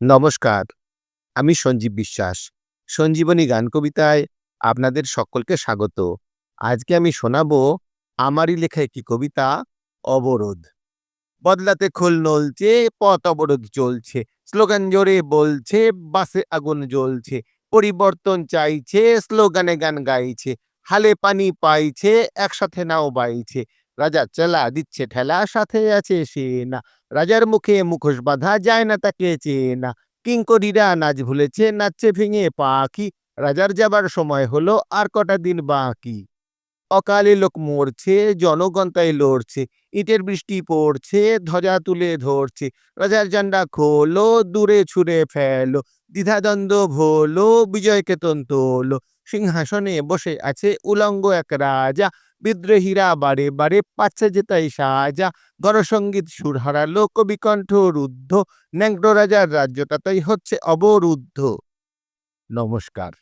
নমস্কার, আমি সঞ্জীব বিশ্বাস। সঞ্জীবনী গান কবিতায় আপনাদের সকলকে স্বাগত। আজকে আমি শোনাব আমারই লেখা একটি কবিতা, অবরোধ। বদলাতে খোল নলছে, পথ অবরোধ চলছে, স্লোগান জোরে বলছে, বাসে আগুন জ্বলছে, পরিবর্তন চাইছে, স্লোগানে গান গাইছে, হালে পানি পাইছে, একসাথে নাও বাইছে রাজা চেলা দিচ্ছে, ঠেলা সাথে আছে সে না। রাজার মুখে মুখোশ বাঁধা যায় না তাকে চেনা। কিঙ্করীরা নাচ ভুলেছে, নাচছে ভেঙে পাখি। রাজার যাবার সময় হলো, আর কটা দিন বাকি। অকালে লোক মরছে জনগণ তাই লড়ছে। ইটের বৃষ্টি পড়ছে, ধ্বজা তুলে ধরছে। রাজার জান্ডা খোলো, দূরে ছুঁড়ে ফেলো। দ্বিধাদ্বন্দ্ব ভোলো বিজয় কেতন তোলো সিংহাসনে বসে আছে উলঙ্গ এক রাজা। বিদ্রোহীরা বারে বারে পাচ্ছে যেতাই তাই সাজা। গণসঙ্গীত সুরহারা লোকবিকণ্ঠ রুদ্ধ ন্যাংটো রাজার রাজ্যটা তাই হচ্ছে অবরুদ্ধ। নমস্কার।